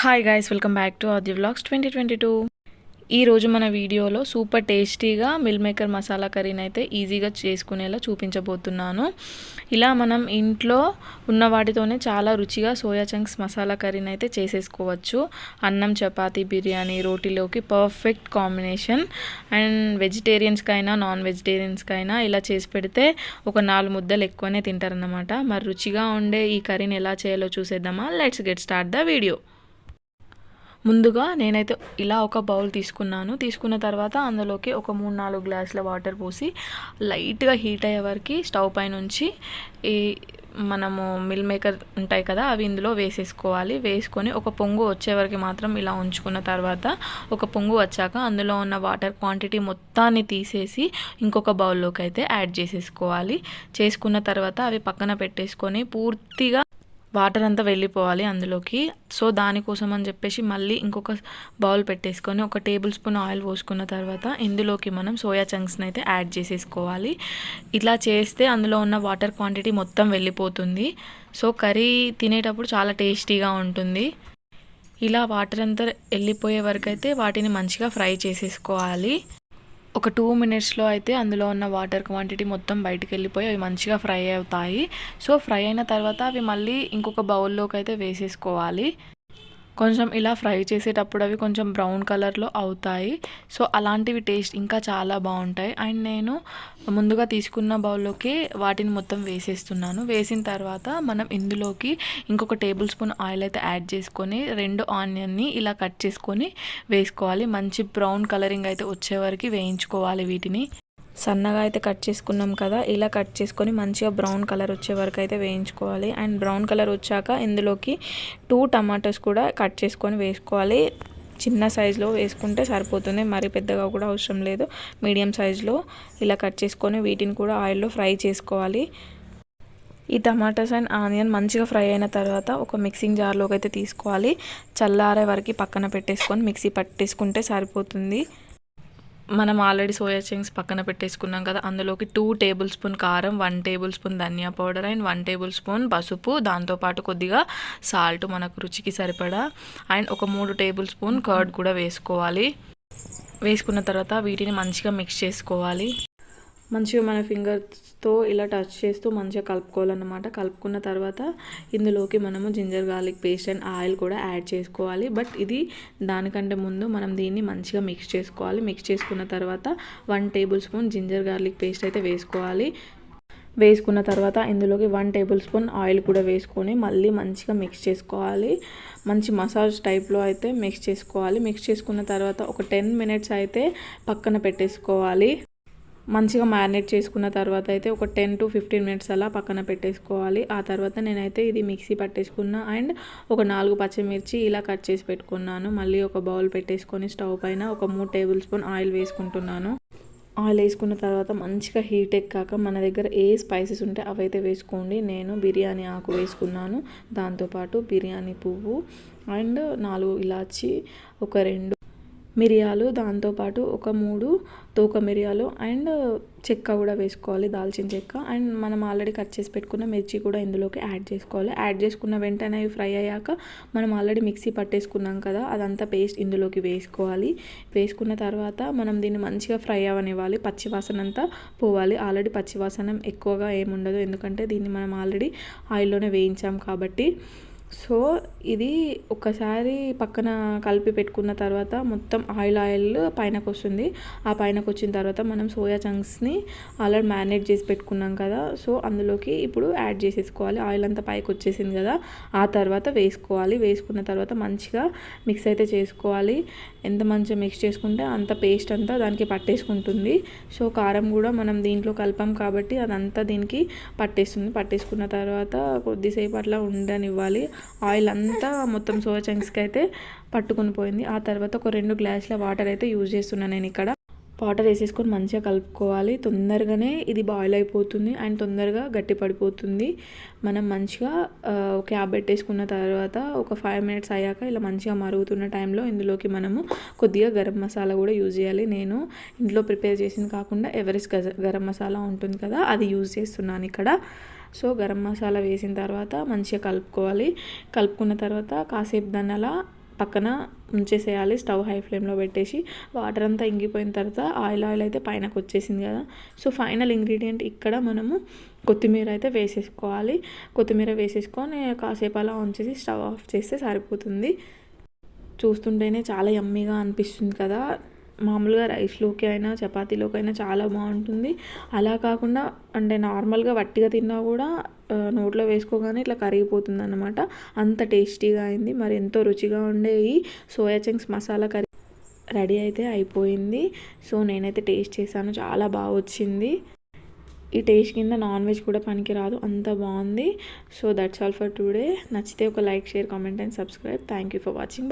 Hi guys welcome back to Aadi vlogs twenty twenty two ఈరోజు మన వీడియోలో super టేస్టీగా మిల్ మేకర్ మసాలా కర్రీని అయితే ఈజీగా చేసుకునేలా చూపించబోతున్నాను. ఇలా మనం ఇంట్లో ఉన్న వాటితోనే చాలా రుచిగా సోయా చంక్స్ మసాలా కర్రీని అయితే చేసేసుకోవచ్చు. అన్నం చపాతీ బిర్యానీ రోటీలోకి పర్ఫెక్ట్ కాంబినేషన్ అండ్ వెజిటేరియన్స్కైనా నాన్ వెజిటేరియన్స్కైనా ఇలా చేసి పెడితే ఒక నాలుగు ముద్దలు ఎక్కువనే తింటారన్నమాట. మరి రుచిగా ఉండే ఈ కర్రీని ఎలా చేయాలో చూసేద్దామా? Let's get start the video ముందుగా నేనైతే ఇలా ఒక బౌల్ తీసుకున్నాను. తీసుకున్న తర్వాత అందులోకి ఒక మూడు నాలుగు గ్లాసుల వాటర్ పోసి లైట్గా హీట్ అయ్యే వరకు స్టవ్ పై నుంచి ఈ మనము మిల్ మేకర్ ఉంటాయి కదా అవి ఇందులో వేసేసుకోవాలి. వేసుకొని ఒక పొంగు వచ్చే వరకు మాత్రం ఇలా ఉంచుకున్న తర్వాత ఒక పొంగు వచ్చాక అందులో ఉన్న వాటర్ క్వాంటిటీ మొత్తాన్ని తీసేసి ఇంకొక బౌల్లోకి అయితే యాడ్ చేసేసుకోవాలి. చేసుకున్న తర్వాత అవి పక్కన పెట్టేసుకొని పూర్తిగా వాటర్ అంతా వెళ్ళిపోవాలి అందులోకి. సో దానికోసం అని చెప్పేసి మళ్ళీ ఇంకొక బౌల్ పెట్టేసుకొని ఒక టేబుల్ స్పూన్ ఆయిల్ పోసుకున్న తర్వాత ఇందులోకి మనం సోయా చంక్స్ని అయితే యాడ్ చేసేసుకోవాలి. ఇట్లా చేస్తే అందులో ఉన్న వాటర్ క్వాంటిటీ మొత్తం వెళ్ళిపోతుంది. సో కర్రీ తినేటప్పుడు చాలా టేస్టీగా ఉంటుంది. ఇలా వాటర్ అంతా వెళ్ళిపోయే వరకు అయితే వాటిని మంచిగా ఫ్రై చేసేసుకోవాలి. ఒక టూ మినిట్స్లో అయితే అందులో ఉన్న వాటర్ క్వాంటిటీ మొత్తం బయటకు వెళ్ళిపోయి అవి మంచిగా ఫ్రై అవుతాయి. సో ఫ్రై అయిన తర్వాత అవి మళ్ళీ ఇంకొక బౌల్లోకి అయితే వేసేసుకోవాలి. కొంచెం ఇలా ఫ్రై చేసేటప్పుడు అవి కొంచెం బ్రౌన్ కలర్లో అవుతాయి. సో అలాంటివి టేస్ట్ ఇంకా చాలా బాగుంటాయి. అండ్ నేను ముందుగా తీసుకున్న బౌల్లోకి వాటిని మొత్తం వేసేస్తున్నాను. వేసిన తర్వాత మనం ఇందులోకి ఇంకొక టేబుల్ స్పూన్ ఆయిల్ అయితే యాడ్ చేసుకొని రెండు ఆనియన్ని ఇలా కట్ చేసుకొని వేసుకోవాలి. మంచి బ్రౌన్ కలరింగ్ అయితే వచ్చే వరకు వేయించుకోవాలి వీటిని. సన్నగా అయితే కట్ చేసుకున్నాం కదా ఇలా కట్ చేసుకొని మంచిగా బ్రౌన్ కలర్ వచ్చే వరకు అయితే వేయించుకోవాలి. అండ్ బ్రౌన్ కలర్ వచ్చాక ఇందులోకి టూ టమాటోస్ కూడా కట్ చేసుకొని వేసుకోవాలి. చిన్న సైజులో వేసుకుంటే సరిపోతుంది. మరి పెద్దగా కూడా అవసరం లేదు. మీడియం సైజులో ఇలా కట్ చేసుకొని వీటిని కూడా ఆయిల్లో ఫ్రై చేసుకోవాలి. ఈ టమాటాస్ అండ్ ఆనియన్ మంచిగా ఫ్రై అయిన తర్వాత ఒక మిక్సింగ్ జార్లోకి అయితే తీసుకోవాలి. చల్లారే వరకు పక్కన పెట్టేసుకొని మిక్సీ పట్టేసుకుంటే సరిపోతుంది. మనం ఆల్రెడీ సోయా చింగ్స్ పక్కన పెట్టేసుకున్నాం కదా అందులోకి టూ టేబుల్ స్పూన్ కారం వన్ టేబుల్ స్పూన్ ధనియా powder and one tablespoon పసుపు దాంతోపాటు కొద్దిగా సాల్ట్ మనకు రుచికి సరిపడా. అండ్ ఒక మూడు టేబుల్ స్పూన్ కర్డ్ కూడా వేసుకోవాలి. వేసుకున్న తర్వాత వీటిని మంచిగా మిక్స్ చేసుకోవాలి. మంచిగా మన ఫింగర్స్తో ఇలా టచ్ చేస్తూ మంచిగా కలుపుకోవాలన్నమాట. కలుపుకున్న తర్వాత ఇందులోకి మనము ginger garlic paste and oil కూడా యాడ్ చేసుకోవాలి. బట్ ఇది దానికంటే ముందు మనం దీన్ని మంచిగా మిక్స్ చేసుకోవాలి. మిక్స్ చేసుకున్న తర్వాత one tablespoon ginger garlic paste అయితే వేసుకోవాలి. వేసుకున్న తర్వాత ఇందులోకి వన్ టేబుల్ స్పూన్ ఆయిల్ కూడా వేసుకొని మళ్ళీ మంచిగా మిక్స్ చేసుకోవాలి. మంచి మసాజ్ టైప్లో అయితే మిక్స్ చేసుకోవాలి. మిక్స్ చేసుకున్న తర్వాత ఒక టెన్ మినిట్స్ అయితే పక్కన పెట్టేసుకోవాలి. మంచిగా మ్యారినేట్ చేసుకున్న తర్వాత అయితే ఒక టెన్ టు ఫిఫ్టీన్ మినిట్స్ అలా పక్కన పెట్టేసుకోవాలి. ఆ తర్వాత నేనైతే ఇది మిక్సీ పట్టేసుకున్నా అండ్ ఒక నాలుగు పచ్చిమిర్చి ఇలా కట్ చేసి పెట్టుకున్నాను. మళ్ళీ ఒక బౌల్ పెట్టేసుకొని స్టవ్ పైన ఒక మూడు టేబుల్ స్పూన్ ఆయిల్ వేసుకుంటున్నాను. ఆయిల్ వేసుకున్న తర్వాత మంచిగా హీట్ ఎక్కాక మన దగ్గర ఏ స్పైసెస్ ఉంటే అవైతే వేసుకోండి. నేను బిర్యానీ ఆకు వేసుకున్నాను. దాంతోపాటు బిర్యానీ పువ్వు అండ్ నాలుగు ఇలాచి ఒక రెండు మిరియాలు దాంతోపాటు ఒక మూడు తోక మిరియాలు అండ్ చెక్క కూడా వేసుకోవాలి దాల్చిన చెక్క. అండ్ మనం ఆల్రెడీ కట్ చేసి పెట్టుకున్న మిర్చి కూడా ఇందులోకి యాడ్ చేసుకోవాలి. యాడ్ చేసుకున్న వెంటనే అవి ఫ్రై అయ్యాక మనం ఆల్రెడీ మిక్సీ పట్టేసుకున్నాం కదా అదంతా పేస్ట్ ఇందులోకి వేసుకోవాలి. వేసుకున్న తర్వాత మనం దీన్ని మంచిగా ఫ్రై అవ్వనివ్వాలి పచ్చివాసన అంతా పోవాలి. ఆల్రెడీ పచ్చివాసన ఎక్కువగా ఏముండదు ఎందుకంటే దీన్ని మనం ఆల్రెడీ ఆయిల్లోనే వేయించాం కాబట్టి సో ఇది ఒకసారి పక్కన కలిపి పెట్టుకున్న తర్వాత మొత్తం ఆయిల్ ఆయిల్ పైనకు వస్తుంది. ఆ పైనకు వచ్చిన తర్వాత మనం సోయా చంక్స్ని ఆల్రెడీ మ్యారినేట్ చేసి పెట్టుకున్నాం కదా. సో అందులోకి ఇప్పుడు యాడ్ చేసేసుకోవాలి. ఆయిల్ అంతా పైకి వచ్చేసింది కదా. ఆ తర్వాత వేసుకోవాలి. వేసుకున్న తర్వాత మంచిగా మిక్స్ అయితే చేసుకోవాలి. ఎంత మంచిగా మిక్స్ చేసుకుంటే అంత పేస్ట్ అంతా దానికి పట్టేసుకుంటుంది. సో కారం కూడా మనం దీంట్లో కలపం కాబట్టి అదంతా దీనికి పట్టేస్తుంది. పట్టేసుకున్న తర్వాత కొద్దిసేపు అట్లా ఉండనివ్వాలి. ఆయిల్ అంతా మొత్తం సోయా చంక్స్కి అయితే పట్టుకుని పోయింది. ఆ తర్వాత ఒక రెండు గ్లాసుల వాటర్ అయితే యూజ్ చేస్తున్నాను నేను ఇక్కడ. వాటర్ వేసేసుకొని మంచిగా కలుపుకోవాలి. తొందరగానే ఇది బాయిల్ అయిపోతుంది అండ్ తొందరగా గట్టి పడిపోతుంది. మనం మంచిగా క్యాబ్ పెట్టేసుకున్న తర్వాత ఒక ఫైవ్ మినిట్స్ అయ్యాక ఇలా మంచిగా మరుగుతున్న టైంలో ఇందులోకి మనము కొద్దిగా గరం మసాలా కూడా యూజ్ చేయాలి. నేను ఇంట్లో ప్రిపేర్ చేసింది కాకుండా ఎవరెస్ట్ గరం మసాలా ఉంటుంది కదా అది యూజ్ చేస్తున్నాను ఇక్కడ. సో గరం మసాలా వేసిన తర్వాత మంచిగా కలుపుకోవాలి. కలుపుకున్న తర్వాత కాసేపు దాన్ని అలా పక్కన ఉంచేసేయాలి. స్టవ్ హై ఫ్లేమ్లో పెట్టేసి వాటర్ అంతా ఇంగిపోయిన తర్వాత ఆయిల్ ఆయిల్ అయితే పైనకు వచ్చేసింది కదా. సో ఫైనల్ ఇంగ్రీడియంట్ ఇక్కడ మనము కొత్తిమీర అయితే వేసేసుకోవాలి. కొత్తిమీర వేసేసుకొని కాసేపు అలా ఉంచేసి స్టవ్ ఆఫ్ చేస్తే సరిపోతుంది. చూస్తుంటేనే చాలా యమ్మీగా అనిపిస్తుంది కదా. మామూలుగా రైస్లోకి అయినా చపాతీలోకి అయినా చాలా బాగుంటుంది. అలా కాకుండా అంటే నార్మల్గా వట్టిగా తిన్నా కూడా నోట్లో వేసుకోగానే ఇట్లా కరిగిపోతుంది అనమాట అంత టేస్టీగా అయింది. మరి ఎంతో రుచిగా ఉండే ఈ soya chunks masala curry ready అయితే అయిపోయింది. సో నేనైతే టేస్ట్ చేశాను. చాలా బాగా వచ్చింది. ఈ టేస్ట్ కింద నాన్ వెజ్ కూడా పనికిరాదు అంత బాగుంది. So that's all for today నచ్చితే ఒక like share comment and subscribe. Thank you for watching